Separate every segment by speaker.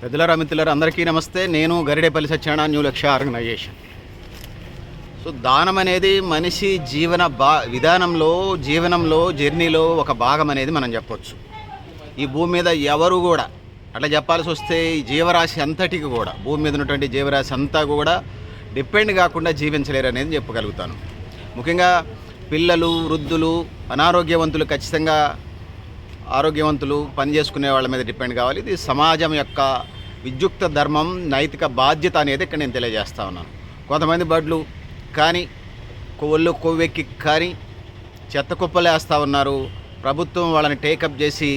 Speaker 1: పెద్దలారా మిత్రులారా అందరికీ నమస్తే. నేను Garidepalli Satyanarayana new Lakshya organisation. So దానం అనేది మనిషి జీవన బా విధానంలో జీవనంలో జర్నీలో ఒక భాగం అనేది మనం చెప్పొచ్చు. ఈ భూమి మీద ఎవరు కూడా అట్లా చెప్పాల్సి వస్తే ఈ జీవరాశి అంతటికి కూడా భూమి మీద ఉన్నటువంటి జీవరాశి అంతా కూడా డిపెండ్ కాకుండా జీవించలేరు అనేది చెప్పగలుగుతాను. ముఖ్యంగా పిల్లలు వృద్ధులు అనారోగ్యవంతులు ఖచ్చితంగా ఆరోగ్యవంతులు పని చేసుకునే వాళ్ళ మీద డిపెండ్ కావాలి. ఇది సమాజం యొక్క విద్యుక్త ధర్మం నైతిక బాధ్యత అనేది ఇక్కడ నేను తెలియజేస్తా ఉన్నాను. కొంతమంది బడ్లు కానీ కొవ్వుళ్ళు కొవ్వెక్కి కానీ చెత్త కుప్పలేస్తూ ఉన్నారు. ప్రభుత్వం వాళ్ళని టేకప్ చేసి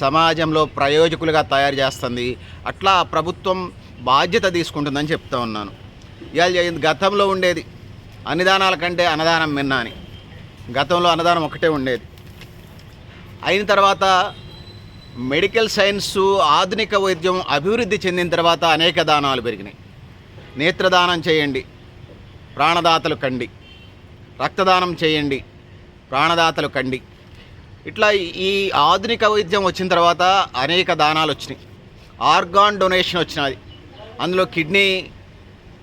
Speaker 1: సమాజంలో ప్రయోజకులుగా తయారు చేస్తుంది. అట్లా ప్రభుత్వం బాధ్యత తీసుకుంటుందని చెప్తా ఉన్నాను. ఇవాళ గతంలో ఉండేది అన్నదానాల కంటే అన్నదానం మిన్నా అని గతంలో అన్నదానం ఒకటే ఉండేది. అయిన తర్వాత మెడికల్ సైన్సు ఆధునిక వైద్యం అభివృద్ధి చెందిన తర్వాత అనేక దానాలు పెరిగినాయి. నేత్రదానం చేయండి ప్రాణదాతలు కండి. రక్తదానం చేయండి ప్రాణదాతలు కండి. ఇట్లా ఈ ఆధునిక వైద్యం వచ్చిన తర్వాత అనేక దానాలు వచ్చినాయి. ఆర్గాన్ డొనేషన్ వచ్చినది. అందులో కిడ్నీ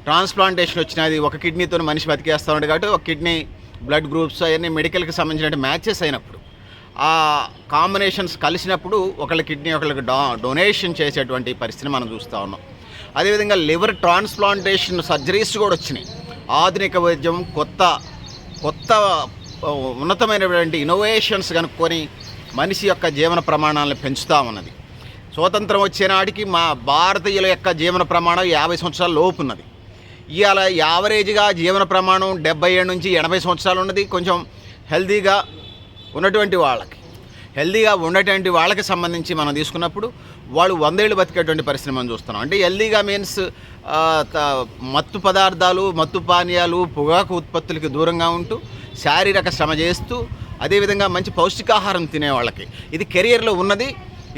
Speaker 1: ట్రాన్స్ప్లాంటేషన్ వచ్చినది. ఒక కిడ్నీతో మనిషి బతికేస్తూ ఉన్నాడు కాబట్టి ఒక కిడ్నీ బ్లడ్ గ్రూప్స్ అవన్నీ మెడికల్కి సంబంధించిన మ్యాచెస్ అయినప్పుడు. ఆ కాంబినేషన్స్ కలిసినప్పుడు ఒకళ్ళ కిడ్నీ ఒకళ్ళకి డో డొనేషన్ చేసేటువంటి పరిస్థితిని మనం చూస్తూ ఉన్నాం. అదేవిధంగా లివర్ ట్రాన్స్ప్లాంటేషన్ సర్జరీస్ కూడా వచ్చినాయి. ఆధునిక వైద్యం కొత్త కొత్త ఉన్నతమైనటువంటి ఇన్నోవేషన్స్ కనుక్కొని మనిషి యొక్క జీవన ప్రమాణాలను పెంచుతూ ఉన్నది. స్వతంత్రం వచ్చే నాటికి మా భారతీయుల యొక్క జీవన ప్రమాణం యాభై సంవత్సరాల లోపు ఉన్నది. ఇవాళ యావరేజ్గా జీవన ప్రమాణం డెబ్బై ఏడు నుంచి ఎనభై సంవత్సరాలు ఉన్నది. కొంచెం హెల్తీగా ఉన్నటువంటి వాళ్ళకి. హెల్దీగా ఉన్నటువంటి వాళ్ళకి సంబంధించి మనం తీసుకున్నప్పుడు వాళ్ళు వందేళ్ళు బతికేటువంటి పరిస్థితి మనం చూస్తున్నాం. అంటే హెల్దీగా మీన్స్ మత్తు పదార్థాలు మత్తు పానీయాలు పొగాకు ఉత్పత్తులకి దూరంగా ఉంటూ శారీరక శ్రమ చేస్తూ అదేవిధంగా మంచి పౌష్టికాహారం తినే వాళ్ళకి. ఇది కెరియర్లో ఉన్నది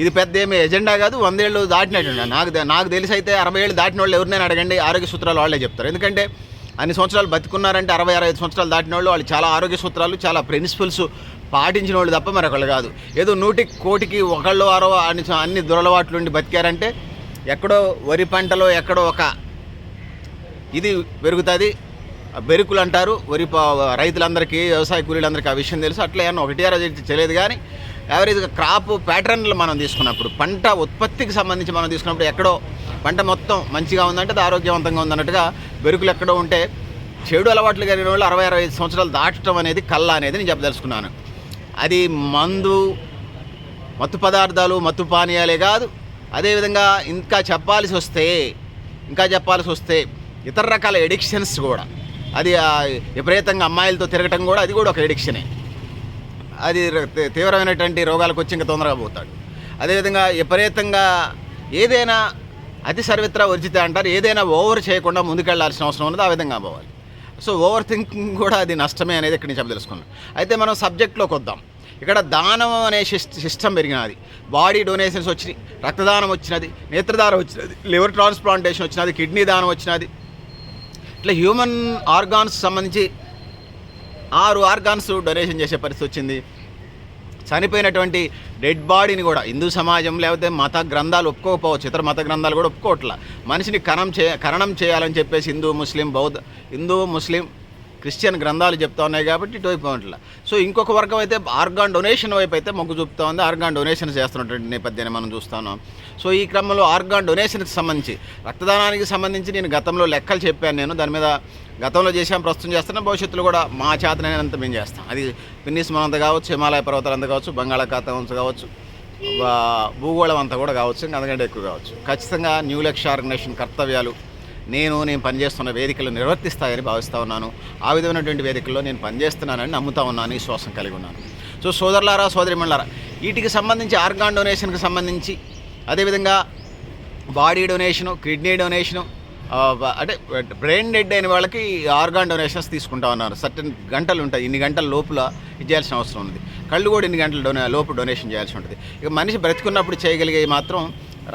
Speaker 1: ఇది పెద్ద ఏమి ఎజెండా కాదు వందేళ్ళు దాటినట్టు నాకు నాకు తెలిసి అయితే అరవై ఏళ్ళు దాటిన వాళ్ళు ఎవరినైనా అడగండి ఆరోగ్య సూత్రాలు వాళ్ళే చెప్తారు. ఎందుకంటే అన్ని సంవత్సరాలు బతుకున్నారంటే అరవై అరవై ఐదు సంవత్సరాలు దాటిన వాళ్ళు వాళ్ళు చాలా ఆరోగ్య సూత్రాలు చాలా ప్రిన్సిపల్స్ పాటించిన వాళ్ళు తప్ప మరొకళ్ళు కాదు. ఏదో నూటికి కోటికి ఒకళ్ళు వారో అని అన్ని దురలవాట్లు ఉండి బతికారంటే ఎక్కడో వరి పంటలో ఎక్కడో ఒక ఇది పెరుగుతుంది. బెరుకులు అంటారు. వరి రైతులందరికీ వ్యవసాయ కూలీలందరికీ ఆ విషయం తెలుసు. అట్లా ఏమన్నా ఒకటి అరవై తెలియదు కానీ యావరేజ్గా క్రాప్ ప్యాటర్న్లు మనం తీసుకున్నప్పుడు పంట ఉత్పత్తికి సంబంధించి మనం తీసుకున్నప్పుడు ఎక్కడో పంట మొత్తం మంచిగా ఉందంటే అది ఆరోగ్యవంతంగా ఉందన్నట్టుగా బెరుకులు ఎక్కడో ఉంటే చెడు అలవాట్లు కలిగిన వాళ్ళు అరవై అరవై ఐదు సంవత్సరాలు దాటడం అనేది కళ్ళ అనేది నేను చెప్పదలుచుకున్నాను. అది మందు మత్తు పదార్థాలు మత్తు పానీయాలే కాదు. అదేవిధంగా ఇంకా చెప్పాల్సి వస్తే ఇంకా చెప్పాల్సి వస్తే ఇతర రకాల ఎడిక్షన్స్ కూడా. అది విపరీతంగా అమ్మాయిలతో తిరగటం కూడా అది కూడా ఒక ఎడిక్షనే అది తీవ్రమైనటువంటి రోగాలకు వచ్చి ఇంకా తొందరగా పోతాడు అదేవిధంగా విపరీతంగా ఏదైనా అతి సర్వత్రా వర్జిత అంటారు. ఏదైనా ఓవర్ చేయకుండా ముందుకెళ్ళాల్సిన అవసరం ఉన్నది ఆ విధంగా పోవాలి. సో ఓవర్ థింకింగ్ కూడా అది నష్టమే అనేది ఇక్కడ నుంచి తెలుసుకున్నాం. అయితే మనం సబ్జెక్ట్లోకి వద్దాం. ఇక్కడ దానం అనే సిస్టమ్ పెరిగినది. బాడీ డొనేషన్స్ వచ్చినాయి రక్తదానం వచ్చినది నేత్రదానం వచ్చినది లివర్ ట్రాన్స్ప్లాంటేషన్ వచ్చినది కిడ్నీ దానం వచ్చినది. ఇట్లా హ్యూమన్ ఆర్గాన్స్ సంబంధించి ఆరు ఆర్గాన్స్ డొనేషన్ చేసే పరిస్థితి వచ్చింది. చనిపోయినటువంటి డెడ్ బాడీని కూడా హిందూ సమాజం లేకపోతే మత గ్రంథాలు ఒప్పుకోకపోవచ్చు ఇతర మత గ్రంథాలు కూడా ఒప్పుకోవట్లా. మనిషిని కణం చే కరణం చేయాలని చెప్పేసి హిందూ ముస్లిం బౌద్ధ హిందూ ముస్లిం క్రిస్టియన్ గ్రంథాలు చెప్తా ఉన్నాయి కాబట్టి ఇటువైపు అట్లా సో ఇంకొక వర్గం అయితే ఆర్గాన్ డొనేషన్ వైపు అయితే మొగ్గు చూపుతా ఉంది. ఆర్గాన్ డొనేషన్ చేస్తున్నటువంటి నేపథ్యాన్ని మనం చూస్తున్నాం. సో ఈ క్రమంలో ఆర్గాన్ డొనేషన్కి సంబంధించి రక్తదానానికి సంబంధించి నేను గతంలో లెక్కలు చెప్పాను నేను. దాని మీద గతంలో చేసాం ప్రస్తుతం చేస్తున్నాం భవిష్యత్తులో కూడా మా చేతనైనంత మేము చేస్తాం. అది పిన్నిస్ మనంత కావచ్చు హిమాలయ పర్వతాలు అంత కావచ్చు బంగాళాఖాతం అంత కావచ్చు భూగోళం అంతా కూడా కావచ్చు ఇంకా అంతకంటే ఎక్కువ కావచ్చు. ఖచ్చితంగా న్యూ లక్ష్య ఆర్గనైజేషన్ కర్తవ్యాలు నేను నేను పనిచేస్తున్న వేదికలు నిర్వర్తిస్తాయని భావిస్తూ ఉన్నాను. ఆ విధమైనటువంటి వేదికల్లో నేను పనిచేస్తున్నానని నమ్ముతా ఉన్నాను విశ్వాసం కలిగి ఉన్నాను. సో సోదరులారా సోదరిమణులారా వీటికి సంబంధించి ఆర్గాన్ డొనేషన్కి సంబంధించి అదేవిధంగా బాడీ డొనేషను కిడ్నీ డొనేషను అంటే బ్రెయిన్ డెడ్ అయిన వాళ్ళకి ఆర్గాన్ డొనేషన్స్ తీసుకుంటా ఉన్నారు. సర్టన్ గంటలు ఉంటాయి. ఇన్ని గంటల లోపల ఇచ్చేయాల్సిన అవసరం ఉంది కళ్ళు కూడా ఇన్ని గంటల డొనే లోపు డొనేషన్ చేయాల్సి ఉంటుంది. ఇక మనిషి బ్రతికున్నప్పుడు చేయగలిగే మాత్రం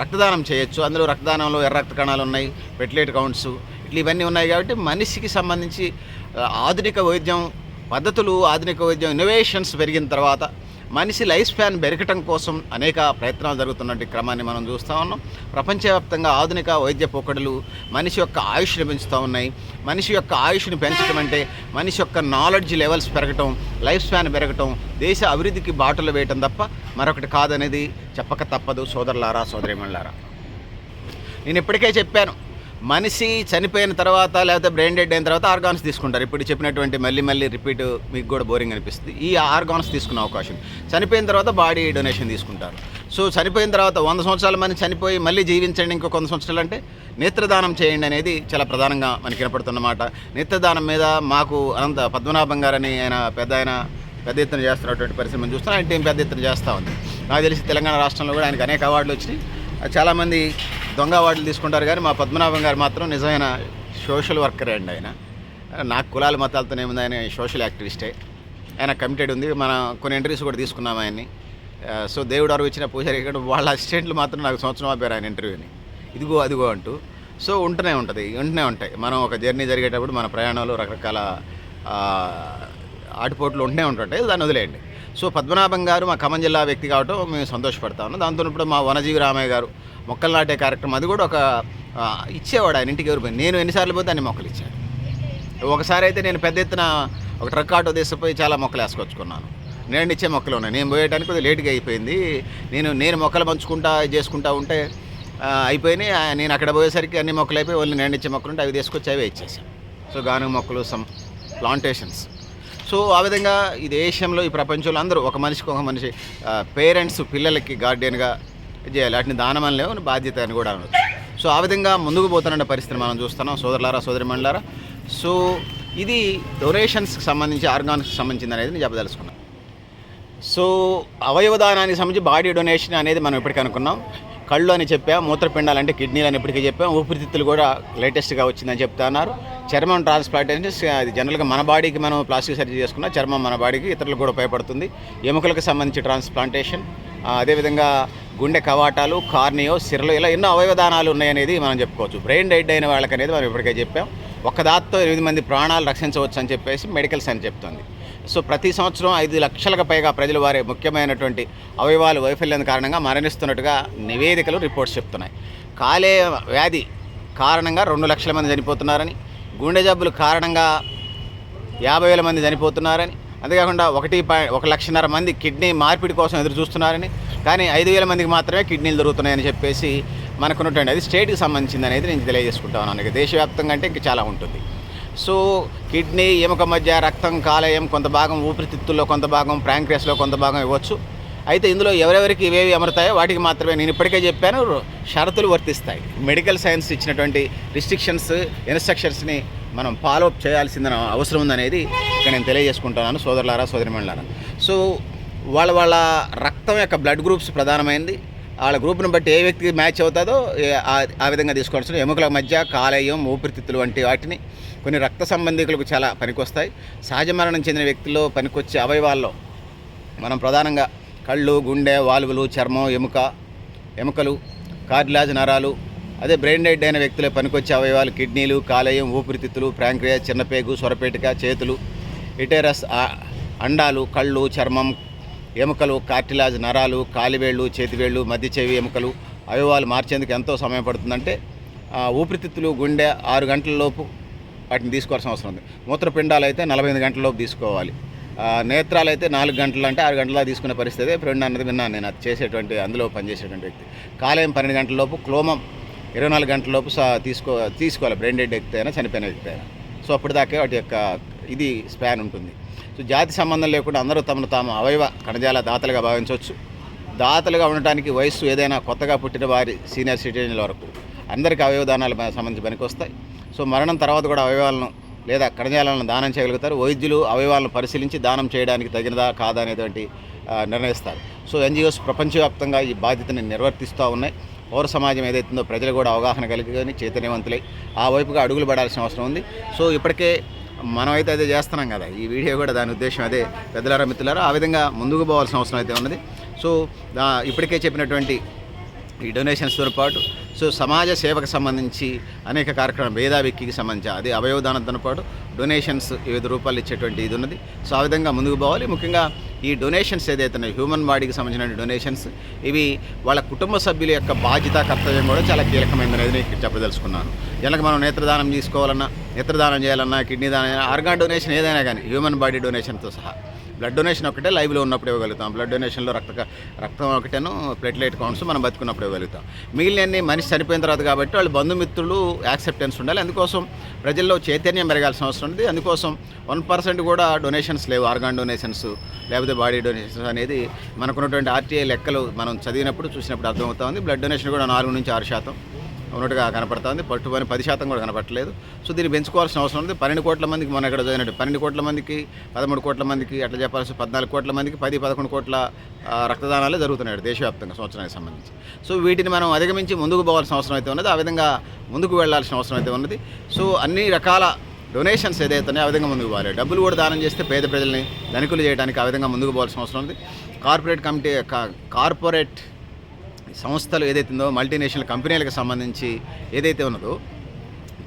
Speaker 1: రక్తదానం చేయొచ్చు. అందులో రక్తదానంలో ఎర్ర రక్త కణాలు ఉన్నాయి పెట్లెట్ కౌంట్స్ ఇట్లా ఇవన్నీ ఉన్నాయి కాబట్టి మనిషికి సంబంధించి ఆధునిక వైద్యం పద్ధతులు ఆధునిక వైద్యం ఇన్నోవేషన్స్ పెరిగిన తర్వాత మనిషి లైఫ్ స్పాన్ పెరగటం కోసం అనేక ప్రయత్నాలు జరుగుతున్నటువంటి క్రమాన్ని మనం చూస్తూ ఉన్నాం. ప్రపంచవ్యాప్తంగా ఆధునిక వైద్య పోకడలు మనిషి యొక్క ఆయుష్ని పెంచుతూ ఉన్నాయి. మనిషి యొక్క ఆయుష్ని పెంచడం అంటే మనిషి యొక్క నాలెడ్జ్ లెవెల్స్ పెరగటం లైఫ్ స్పాన్ పెరగటం దేశ అభివృద్ధికి బాటలు వేయటం తప్ప మరొకటి కాదనేది చెప్పక తప్పదు సోదరులారా సోదరిమణులారా. నేను ఇప్పటికే చెప్పాను. మనిషి చనిపోయిన తర్వాత లేకపోతే బ్రెయిన్ డెడ్ అయిన తర్వాత ఆర్గాన్స్ తీసుకుంటారు. ఇప్పుడు చెప్పినటువంటి మళ్ళీ మళ్ళీ రిపీట్ మీకు కూడా బోరింగ్ అనిపిస్తుంది. ఈ ఆర్గాన్స్ తీసుకునే అవకాశం. చనిపోయిన తర్వాత బాడీ డొనేషన్ తీసుకుంటారు. సో చనిపోయిన తర్వాత వంద సంవత్సరాల మంది చనిపోయి మళ్ళీ జీవించండి ఇంకో కొంత సంవత్సరాలు అంటే నేత్రదానం చేయండి అనేది చాలా ప్రధానంగా మనకి వినపడుతున్నమాట. నేత్రదానం మీద మాకు అనంత పద్మనాభం గారని ఆయన పెద్ద ఆయన పెద్ద ఎత్తున చేస్తున్నటువంటి పరిస్థితి మనం చూస్తున్నాం. ఆయన టీం పెద్ద ఎత్తున చేస్తూ ఉంది. నాకు తెలిసి తెలంగాణ రాష్ట్రంలో కూడా ఆయనకు అనేక అవార్డులు వచ్చినాయి. చాలామంది దొంగ వాటిలు తీసుకుంటారు కానీ మా పద్మనాభం గారు మాత్రం నిజమైన సోషల్ వర్కరే అండి ఆయన. నాకు కులాల మతాలతో ఏముంది ఆయన సోషల్ యాక్టివిస్టే. ఆయన కమిటెడ్ ఉంది మన కొన్ని ఇంటర్వ్యూస్ కూడా తీసుకున్నాం ఆయన్ని. సో దేవుడు అరువు ఇచ్చిన పూజారి ఇక్కడ వాళ్ళ అసిస్టెంట్లు మాత్రం నాకు సంవత్సరం ఆపారు ఆయన ఇంటర్వ్యూని. ఇదిగో అదిగో అంటూ. సో ఉంటూనే ఉంటుంది ఉంటూనే ఉంటాయి. మనం ఒక జర్నీ జరిగేటప్పుడు మన ప్రయాణాలు రకరకాల ఆటుపోట్లు ఉంటూనే ఉంటుంటాయి దాన్ని వదిలేయండి. సో పద్మనాభం గారు మా ఖమ్మం జిల్లా వ్యక్తి కావటం మేము సంతోషపడతాము దాంతో ఇప్పుడు మా వనజీవి రామయ్య గారు మొక్కలు నాటే కార్యక్రమం అది కూడా ఒక ఇచ్చేవాడు ఆయన ఇంటికి ఎవరు నేను ఎన్నిసార్లు పోతే అన్ని మొక్కలు ఇచ్చాను ఒకసారి అయితే నేను పెద్ద ఎత్తున ఒక ట్రక్ ఆటో తీసుకుపోయి చాలా మొక్కలు వేసుకొచ్చుకున్నాను. నేను ఇచ్చే మొక్కలు ఉన్నాయి. నేను పోయేటానికి కొద్దిగా లేట్గా అయిపోయింది. నేను నేను మొక్కలు పంచుకుంటా చేసుకుంటా ఉంటే అయిపోయినాయి. నేను అక్కడ పోయేసరికి అన్ని మొక్కలు అయిపోయి ఓన్లీ నేను ఇచ్చే మొక్కలు ఉంటే అవి తీసుకొచ్చి అవే ఇచ్చేసాను సో గానుగ మొక్కలు సమ్ ప్లాంటేషన్స్. సో ఆ విధంగా ఈ దేశంలో ఈ ప్రపంచంలో అందరూ ఒక మనిషికి ఒక మనిషి పేరెంట్స్ పిల్లలకి గార్డియన్గా చేయాలి. వాటిని దానమని లేవు బాధ్యత అని కూడా అనవచ్చు సో ఆ విధంగా ముందుకు పోతున్న పరిస్థితిని మనం చూస్తున్నాం. సోదరులారా సోదరిమణులారా. సో ఇది డొనేషన్స్కి సంబంధించి ఆర్గాన్స్కి సంబంధించింది అనేది నేను చెప్పదలుచుకున్నాను సో అవయవదానానికి సంబంధించి బాడీ డొనేషన్ అనేది మనం ఇప్పటికీ అనుకున్నాం. కళ్ళు అని చెప్పాం మూత్రపిండాలు అంటే కిడ్నీలు అని ఇప్పటికీ చెప్పాం ఊపిరితిత్తులు కూడా లేటెస్ట్గా వచ్చిందని చెప్తున్నారు చర్మం ట్రాన్స్ప్లాంటేషన్ అది జనరల్గా మన బాడీకి మనం ప్లాస్టిక్ సర్జరీ చేసుకున్న చర్మం మన బాడీకి ఇతరులకు కూడా ఉపయోగపడుతుంది. ఎముకలకు సంబంధించి ట్రాన్స్ప్లాంటేషన్ అదేవిధంగా గుండె కవాటాలు కార్నియో సిరలు ఇలా ఎన్నో అవయవదానాలు ఉన్నాయనేది మనం చెప్పుకోవచ్చు. బ్రెయిన్ డెడ్ అయిన వాళ్ళకనేది మనం ఇప్పటికే చెప్పాం. ఒక్క దాంతో ఎనిమిది మంది ప్రాణాలు రక్షించవచ్చు అని చెప్పేసి మెడికల్స్ అని చెప్తుంది. సో ప్రతి సంవత్సరం ఐదు లక్షలకు పైగా ప్రజలు వారి ముఖ్యమైనటువంటి అవయవాలు వైఫల్యం కారణంగా మరణిస్తున్నట్టుగా నివేదికలు రిపోర్ట్స్ చెప్తున్నాయి. కాలే వ్యాధి కారణంగా రెండు లక్షల మంది చనిపోతున్నారని గుండె జబ్బులు కారణంగా యాభై వేల మంది చనిపోతున్నారని అంతేకాకుండా ఒకటి ఒక లక్షన్నర మంది కిడ్నీ మార్పిడి కోసం ఎదురు చూస్తున్నారని కానీ ఐదు వేల మందికి మాత్రమే కిడ్నీలు దొరుకుతున్నాయని చెప్పేసి మనకున్నటువంటి అది స్టేట్కి సంబంధించింది అనేది నేను తెలియజేసుకుంటా ఉన్నాను. ఇక దేశవ్యాప్తంగా అంటే ఇంక చాలా ఉంటుంది. సో కిడ్నీ ఎముక మధ్య రక్తం కాలేయం కొంత భాగం ఊపిరితిత్తుల్లో కొంత భాగం ప్రాంక్రియస్లో కొంత భాగం ఇవ్వచ్చు. అయితే ఇందులో ఎవరెవరికి ఇవేవి అమరుతాయో వాటికి మాత్రమే నేను ఇప్పటికే చెప్పాను. షరతులు వర్తిస్తాయి. మెడికల్ సైన్స్ ఇచ్చినటువంటి రిస్ట్రిక్షన్స్ ఇన్స్ట్రక్షన్స్ని మనం ఫాలోఅప్ చేయాల్సిన అవసరం ఉందనేది ఇక్కడ నేను తెలియజేసుకుంటున్నాను సోదరులారా సోదరిమణులారా. సో వాళ్ళ వాళ్ళ రక్తం యొక్క బ్లడ్ గ్రూప్స్ ప్రధానమైనది వాళ్ళ గ్రూప్ను బట్టి ఏ వ్యక్తికి మ్యాచ్ అవుతుందో ఆ- ఆ విధంగా తీసుకోవాల్సిన ఎముకల మధ్య కాలేయం ఊపిరితిత్తులు వంటి వాటిని కొన్ని రక్త సంబంధికులకు చాలా పనికొస్తాయి. సహజ మరణం చెందిన వ్యక్తుల్లో పనికొచ్చే అవయవాల్లో మనం ప్రధానంగా కళ్ళు గుండె వాల్వులు చర్మం ఎముక ఎముకలు కార్డిలాజ్ నరాలు అదే బ్రెయిన్ డెడ్ అయిన వ్యక్తుల పనికొచ్చే అవయవాలు కిడ్నీలు కాలేయం ఊపిరితిత్తులు ప్రాంక్రియా చిన్నపేగు సొరపేటిక చేతులు ఇటేరస్ అండాలు కళ్ళు చర్మం ఎముకలు కార్టిలాజ్ నరాలు కాలివేళ్ళు చేతివేళ్ళు మధ్య చెవి ఎముకలు అవయవాలు మార్చేందుకు ఎంతో సమయం పడుతుందంటే ఊపిరితిత్తులు గుండె ఆరు గంటల లోపు వాటిని తీసుకోవాల్సిన అవసరం ఉంది. మూత్రపిండాలు అయితే నలభై ఎనిమిది గంటల లోపు తీసుకోవాలి. నేత్రాలు అయితే నాలుగు గంటలు అంటే ఆరు గంటల తీసుకునే పరిస్థితి ఫ్రెండ్ అన్నది విన్నాను నేను. అది చేసేటువంటి అందులో పనిచేసేటువంటి వ్యక్తి. కాలేయం పన్నెండు గంటల లోపు క్లోమం ఇరవై నాలుగు గంటల లోపు సా- తీసుకో తీసుకోవాలి. బ్రెయిన్ డెడ్ వ్యక్తి అయినా చనిపోయిన వ్యక్తి అయినా. సో అప్పటిదాకే వాటి యొక్క ఇది స్పాన్ ఉంటుంది. సో జాతి సంబంధం లేకుండా అందరూ తమను తాము అవయవ కణజాల దాతలుగా భావించవచ్చు. దాతలుగా ఉండటానికి వయస్సు ఏదైనా కొత్తగా పుట్టిన వారి సీనియర్ సిటిజన్ల వరకు అందరికీ అవయవదానాలు మన- సంబంధించి పనికొస్తాయి. సో మరణం తర్వాత కూడా అవయవాలను లేదా కణజాలను దానం చేయగలుగుతారు. వైద్యులు అవయవాలను పరిశీలించి దానం చేయడానికి తగినదా కాదా అనేటువంటి నిర్ణయిస్తారు. సో ఎన్జిఓస్ ప్రపంచవ్యాప్తంగా ఈ బాధ్యతని నిర్వర్తిస్తూ ఉన్నాయి. పౌర సమాజం ఏదైతుందో ప్రజలు కూడా అవగాహన కలిగి చైతన్యవంతులై ఆ వైపుగా అడుగులు పడాల్సిన అవసరం ఉంది. సో ఇప్పటికే మనమైతే అదే చేస్తున్నాం కదా. ఈ వీడియో కూడా దాని ఉద్దేశం అదే. పెద్దలారా మిత్రులారా ఆ విధంగా ముందుకు పోవాల్సిన అవసరం అయితే ఉన్నది. సో ఇప్పటికే చెప్పినటువంటి ఈ డొనేషన్స్తో పాటు సో సమాజ సేవకు సంబంధించి అనేక కార్యక్రమాలు భేదావిక్కికి సంబంధించి అదే అవయవదానంతో పాటు డొనేషన్స్ వివిధ రూపాలు ఇచ్చేటువంటి ఇది ఉన్నది. సో ఆ విధంగా ముందుకు పోవాలి. ముఖ్యంగా ఈ డొనేషన్స్ ఏదైతే హ్యూమన్ బాడీకి సంబంధించిన డొనేషన్స్ ఇవి వాళ్ళ కుటుంబ సభ్యుల యొక్క బాధ్యత కర్తవ్యం కూడా చాలా కీలకమైనది నేను చెప్పదలుచుకున్నాను. జనకు మనం నేత్రదానం తీసుకోవాలన్నా నేత్రదానం చేయాలన్నా కిడ్నీ దానం ఆర్గాన్ డొనేషన్ ఏదైనా కానీ హ్యూమన్ బాడీ డొనేషన్తో సహా. బ్లడ్ డొనేషన్ ఒకటే లైవ్లో ఉన్నప్పుడు ఇవ్వగలుగుతాం. బ్లడ్ డొనేషన్లో రక్త రక్తం ఒకటేను ప్లేట్లెట్ కౌంట్స్ మనం బతుకున్నప్పుడు ఇవ్వగలుగుతాం. మిగిలినన్ని మనిషి చనిపోయిన తర్వాత కాబట్టి వాళ్ళు బంధుమిత్రులు యాక్సెప్టెన్స్ ఉండాలి. అందుకోసం ప్రజల్లో చైతన్యం పెరగాల్సిన అవసరం ఉంది అందుకోసం వన్ పర్సెంట్ కూడా డొనేషన్స్ లేవు. ఆర్గాన్ డొనేషన్స్ లేకపోతే బాడీ డొనేషన్స్ అనేది మనకున్నటువంటి ఆర్టీఐ లెక్కలు మనం చదివినప్పుడు చూసినప్పుడు అర్థమవుతా ఉంది. బ్లడ్ డొనేషన్ కూడా నాలుగు నుంచి ఆరు శాతం. ఉన్నట్టుగా కనపడుతుంది. పట్టుబడి పది శాతం కూడా కనపడట్లేదు. సో దీన్ని పెంచుకోవాల్సిన అవసరం ఉంది. పన్నెండు కోట్ల మందికి మన ఇక్కడ చదివినట్టు పన్నెండు కోట్ల మందికి పదమూడు కోట్ల మందికి అట్లా చెప్పాల్సి పద్నాలుగు కోట్ల మందికి పది పదకొండు కోట్ల రక్తదానాలు రక్తదానాలే జరుగుతున్నాయి దేశవ్యాప్తంగా సంవత్సరానికి సంబంధించి. సో వీటిని మనం అధిగమించి ముందుకు పోవాల్సిన అవసరం అయితే ఉన్నది. ఆ విధంగా ముందుకు వెళ్ళాల్సిన అవసరం అయితే ఉన్నది. సో అన్ని రకాల డొనేషన్స్ ఏదైతే ఉన్నాయో ఆ విధంగా ముందుకు పోవాలి. డబ్బులు కూడా దానం చేస్తే పేద ప్రజల్ని ధనికులు చేయడానికి ఆ విధంగా ముందుకు పోవాల్సిన అవసరం ఉంది. కార్పొరేట్ కమిటీ కార్పొరేట్ సంస్థలు ఏదైతే ఉందో మల్టీనేషనల్ కంపెనీలకు సంబంధించి ఏదైతే ఉన్నదో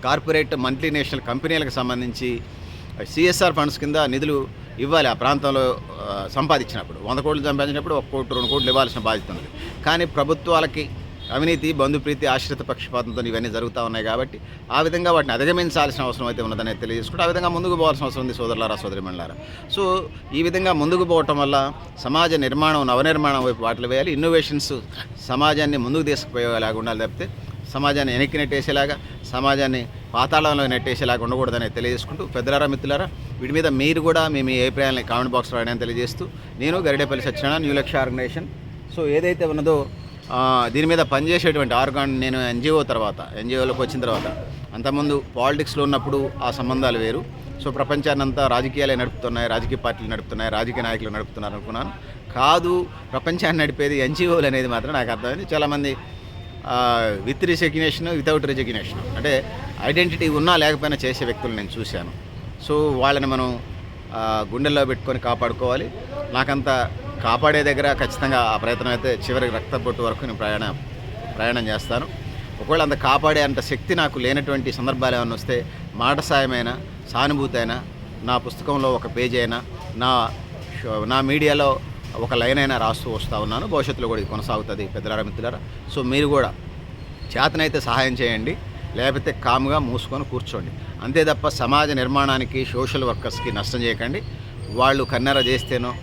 Speaker 1: కార్పొరేట్ మల్టీనేషనల్ కంపెనీలకు సంబంధించి సిఎస్ఆర్ ఫండ్స్ కింద నిధులు ఇవ్వాలి ఆ ప్రాంతంలో సంపాదించినప్పుడు. వంద కోట్లు సంపాదించినప్పుడు ఒక కోటి రెండు కోట్లు ఇవ్వాల్సిన బాధ్యత ఉంది కానీ ప్రభుత్వాలకి అవినీతి బంధుప్రీతి ఆశ్రిత పక్షపాతంతో ఇవన్నీ జరుగుతూ ఉన్నాయి కాబట్టి ఆ విధంగా వాటిని అధిగమించాల్సిన అవసరం అయితే ఉన్నదని తెలియజేసుకుంటూ ఆ విధంగా ముందుకు పోవాల్సిన అవసరం ఉంది సోదరులారా సోదరిమణులారా. సో ఈ విధంగా ముందుకు పోవటం వల్ల సమాజ నిర్మాణం నవనిర్మాణం వైపు వాటిలో వేయాలి. ఇన్నోవేషన్స్ సమాజాన్ని ముందుకు తీసుకుపోయేలాగా ఉండాలి తప్పితే సమాజాన్ని వెనక్కి నెట్టేసేలాగా సమాజాన్ని పాతాళంలో నెట్టేసేలాగా ఉండకూడదని తెలియజేసుకుంటూ పెద్దలారా మిత్రులారా వీటి మీద మీరు కూడా మీ మీ అభిప్రాయాలని కామెంట్ బాక్స్లో రాయడానికి తెలియజేస్తూ నేను Garidepalli Satyanarayana new Lakshya organisation. So ఏదైతే ఉన్నదో దీని మీద పనిచేసేటువంటి ఆర్గాన్ నేను ఎన్జిఓ తర్వాత ఎన్జిఓలోకి వచ్చిన తర్వాత. అంతకుముందు పాలిటిక్స్లో ఉన్నప్పుడు ఆ సంబంధాలు వేరు. సో ప్రపంచాన్ని అంతా రాజకీయాలే నడుపుతున్నాయి రాజకీయ పార్టీలు నడుపుతున్నాయి రాజకీయ నాయకులు నడుపుతున్నారు అనుకున్నాను. కాదు ప్రపంచాన్ని నడిపేది ఎన్జిఓలు అనేది మాత్రం నాకు అర్థమైంది. చాలామంది విత్ రిజగ్నేషన్ వితౌట్ రిజగ్నేషన్. అంటే ఐడెంటిటీ ఉన్నా లేకపోయినా చేసే వ్యక్తులు నేను చూశాను. సో వాళ్ళని మనం గుండెల్లో పెట్టుకొని కాపాడుకోవాలి. నాకంత కాపాడే దగ్గర ఖచ్చితంగా ఆ ప్రయత్నం అయితే చివరికి రక్తపోటు వరకు నేను ప్రయాణం ప్రయాణం చేస్తాను. ఒకవేళ అంత కాపాడే అంత శక్తి నాకు లేనటువంటి సందర్భాలు ఏమైనా వస్తే మాట సాయమైనా సానుభూతి అయినా నా పుస్తకంలో ఒక పేజీ అయినా నా షో- నా మీడియాలో ఒక లైన్ అయినా రాస్తూ వస్తూ ఉన్నాను. భవిష్యత్తులో కూడా ఇది కొనసాగుతుంది పెద్దలారా మిత్రులారా. సో మీరు కూడా చేతనైతే సహాయం చేయండి లేకపోతే కామ్గా మూసుకొని కూర్చోండి. అంతే తప్ప సమాజ నిర్మాణానికి సోషల్ వర్కర్స్కి నష్టం చేయకండి. వాళ్ళు కన్నెర చేస్తేనో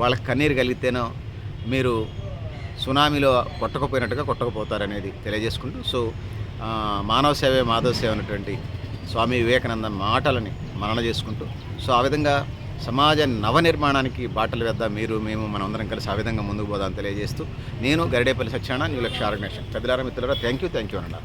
Speaker 1: వాళ్ళకి కన్నీరు కలిగితేనో మీరు సునామీలో కొట్టకపోయినట్టుగా కొట్టకపోతారనేది తెలియజేసుకుంటూ సో మానవ సేవే మాధవ సేవ అనేటువంటి స్వామి వివేకానంద మాటలని మనన చేసుకుంటూ సో ఆ విధంగా సమాజ నవనిర్మాణానికి బాటలు వేద్దాం మీరు మేము మనందరం కలిసి ఆ విధంగా ముందుకు పోదాం తెలియజేస్తూ నేను గరిడేపల్లి సత్యాన న్యూ లక్ష్య ఆర్గనైజేషన్. పెద్దలారా మిత్రులారా థ్యాంక్ యూ థ్యాంక్ యూ అన్నారు